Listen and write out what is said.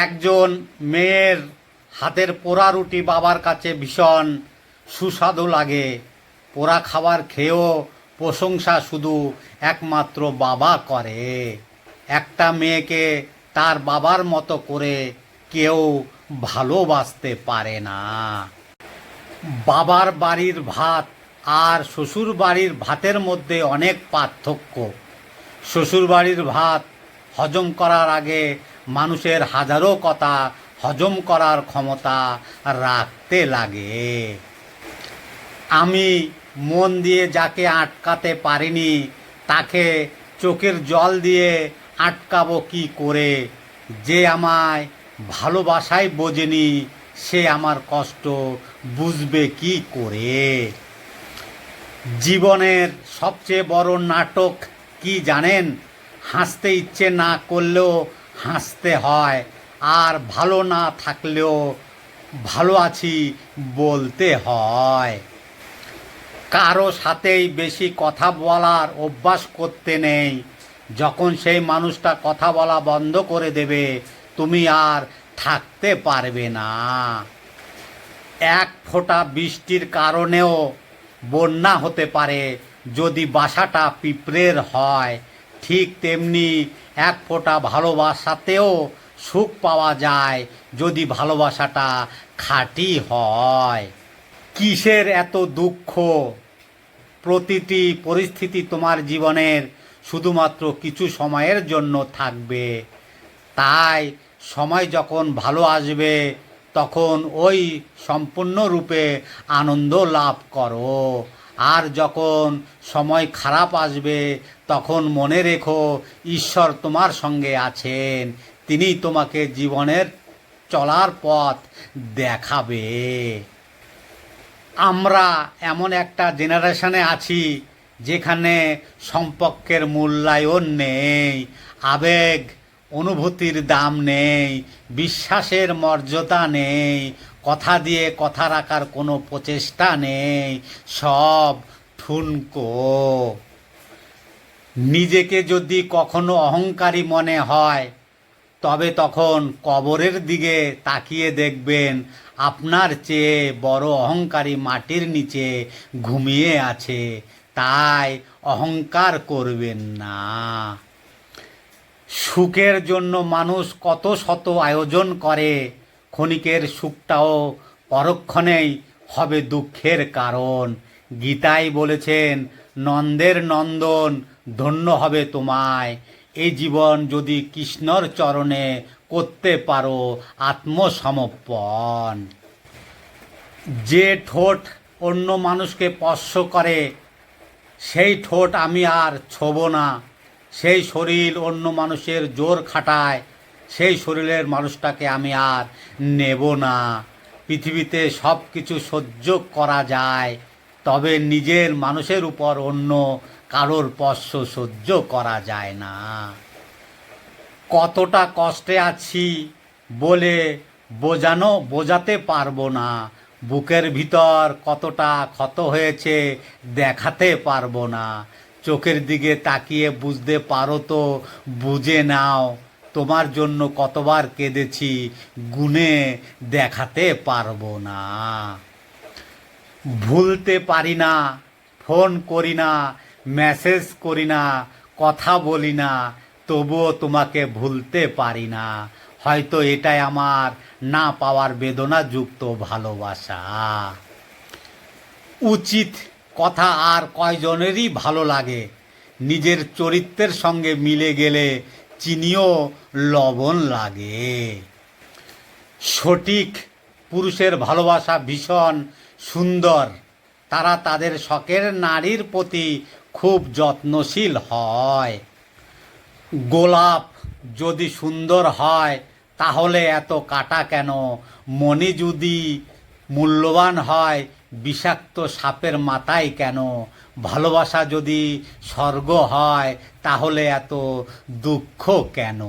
একজন মেয়ের হাতের পোড়া রুটি বাবার কাছে ভীষণ সুস্বাদু লাগে। পোড়া খাবার খেয়েও প্রশংসা শুধু একমাত্র বাবা করে। একটা মেয়েকে তার বাবার মতো করে কেউ ভালোবাসতে পারে না। বাবার বাড়ির ভাত আর শ্বশুর বাড়ির ভাতের মধ্যে অনেক পার্থক্য। শ্বশুর বাড়ির ভাত হজম করার আগে মানুষের হাজারো কথা হজম করার ক্ষমতা রাখতে লাগে। আমি মন দিয়ে যাকে আটকাতে পারিনি, তাকে চোখের জল দিয়ে আটকাবো কি করে? যে আমায় ভালোবাসাই বোঝেনি, সে আমার কষ্ট বুঝবে কি করে? জীবনের সবচেয়ে বড় নাটক কি জানেন? হাসতে ইচ্ছে না করলেও হাসতে হয়। আর ভালো না থাকলেও ভালো আছি বলতে হয়। কারও সাথেই বেশি কথা বলার অভ্যাস করতে নেই। যখন সেই মানুষটা কথা বলা বন্ধ করে দেবে, তুমি আর থাকতে পারবে না। এক ফোঁটা বৃষ্টির কারণেও বন্যা হতে পারে যদি বাসাটা পিঁপড়ের হয়। ঠিক তেমনি এক ফোঁটা ভালোবাসাতেও সুখ পাওয়া যায় যদি ভালোবাসাটা খাঁটি হয়। কিসের এত দুঃখ? প্রতিটি পরিস্থিতি তোমার জীবনের শুধুমাত্র কিছু সময়ের জন্য থাকবে। তাই সময় যখন ভালো আসবে, তখন ওই সম্পূর্ণরূপে আনন্দ লাভ করো। আর যখন সময় খারাপ আসবে তখন মনে রেখো, ঈশ্বর তোমার সঙ্গে আছেন। তিনি তোমাকে জীবনের চলার পথ দেখাবে। আমরা এমন একটা জেনারেশনে আছি, যেখানে সম্পর্কের মূল্যায়ন নেই, আবেগ, অনুভূতির দাম নেই, বিশ্বাসের মর্যাদা নেই, কথা দিয়ে কথা রাখার কোনো প্রচেষ্টা নেই, সব ঠুনকো। নিজেকে যদি কখনো অহংকারী মনে হয়, তবে তখন কবরের দিকে তাকিয়ে দেখবেন আপনার চেয়ে বড় অহংকারী মাটির নিচে ঘুমিয়ে আছে। তাই অহংকার করবেন না। সুখের জন্য মানুষ কত শত আয়োজন করে, ক্ষণিকের সুখটাও পরক্ষণেই হবে দুঃখের কারণ। গীতাই বলেছেন, নন্দের নন্দন ধন্য হবে তোমায়। এই জীবন যদি কৃষ্ণর চরণে করতে পারো, আত্মসমর্পণ। যে ঠোঁট অন্য মানুষকে স্পর্শ করে, সেই ঠোঁট আমি আর ছোব না। সেই শরীর অন্য মানুষের জোর খাটায়, সেই শরীরের মানুষটাকে আমি আর নেব না। পৃথিবীতে সব কিছু সহ্য করা যায়, তবে নিজের মানুষের উপর অন্য কারোর স্পর্শ সহ্য করা যায় না। কতটা কষ্টে আছি বলে বোঝানো, বোঝাতে পারব না। বুকের ভিতর কতটা ক্ষত হয়েছে দেখাতে পারব না। চোখের দিকে তাকিয়ে বুঝতে পারো তো, বুঝে নাও, তোমার জন্য কতবার কেঁদেছি গুনে দেখাতে পারব না। ভুলতে পারি না, ফোন করি না মেসেজ করি না, কথা বলি না, তবুও তোমাকে ভুলতে পারি না। হয়তো এটাই আমার না পাওয়ার বেদনাযুক্ত ভালোবাসা। উচিত কথা আর কয়জনেরই ভালো লাগে। নিজের চরিত্রের সঙ্গে মিলে গেলে চিনিও লবণ লাগে। সঠিক পুরুষের ভালোবাসা ভীষণ সুন্দর। তারা তাদের শখের নারীর প্রতি খুব যত্নশীল হয়। গোলাপ যদি সুন্দর হয়, তাহলে এত কাটা কেন? মনে যদি মূল্যবান হয়, বিষাক্ত সাপের মাথায় কেন? ভালোবাসা যদি স্বর্গ হয়, তাহলে এত দুঃখ কেন?